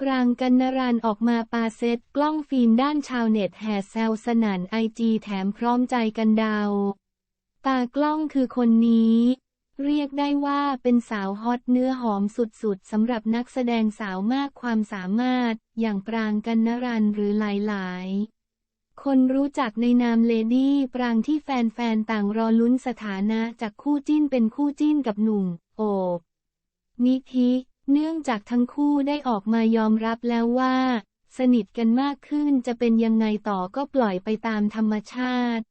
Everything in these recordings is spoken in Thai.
ปรางกันนรันออกมาปาเซตกล้องฟิล์มด้านชาวเน็ตแห่แซวสนั่นไอจีแถมพร้อมใจกันเดาตากล้องคือคนนี้ เรียกได้ว่าเป็นสาวฮอตเนื้อหอมสุดๆสำหรับนักแสดงสาวมากความสามารถ อย่างปรางกันนรันหรือหลายๆคนรู้จักในนามเลดี้ปรางที่แฟนๆ ต่างรอลุ้นสถานะจากคู่จิ้นเป็นคู่จิ้นกับหนุ่ม โอบนิธิ เนื่องจากทั้งคู่ได้ออกมายอมรับแล้วว่า สนิทกันมากขึ้นจะเป็นยังไงต่อก็ปล่อยไปตามธรรมชาติ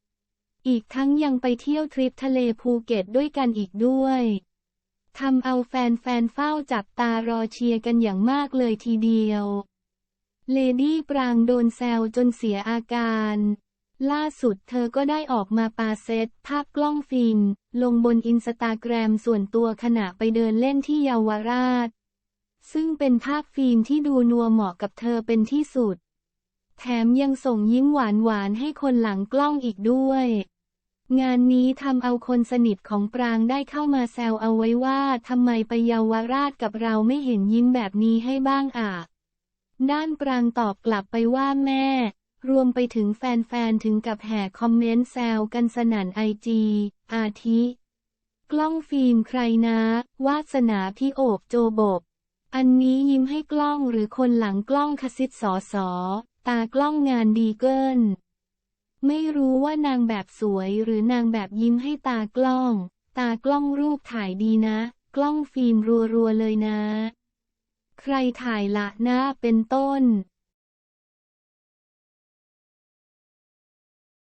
อีกทั้งยังไปเที่ยวทริปทะเลภูเก็ตด้วยกันอีกด้วยทำเอาแฟนๆเฝ้าจับตารอเชียร์กันอย่างมากเลยทีเดียว เลดี้ปรางโดนแซวจนเสียอาการ ล่าสุดเธอก็ได้ออกมาปาเซตภาพกล้องฟิล์มลงบนอินสตาแกรมส่วนตัวขณะไปเดินเล่นที่เยาวราช ซึ่งเป็นภาพฟิล์มที่ดูนัวเหมาะกับเธอเป็นที่สุด แถมยังส่งยิ้มหวานๆให้คนหลังกล้องอีกด้วย งานนี้ทำเอาคนสนิทของปรางได้เข้ามาแซวเอาไว้ว่าทำไมไปเยาวราชกับเราไม่เห็นยิ้มแบบนี้ให้บ้างอะ ด้านปรางตอบกลับไปว่าแม่ รวมไปถึงแฟนๆถึงกับแห่คอมเมนต์แซวกันสนั่นไอจีอาทิกล้องฟิล์มใครนะ วาสนาพี่โอบโจบก อันนี้ยิ้มให้กล้องหรือคนหลังกล้องคสิทสอสอตากล้องงานดีเกิน ไม่รู้ว่านางแบบสวยหรือนางแบบยิ้มให้ตากล้อง ตากล้องรูปถ่ายดีนะ กล้องฟิล์มรัวๆเลยนะ ใครถ่ายละนะเป็นต้น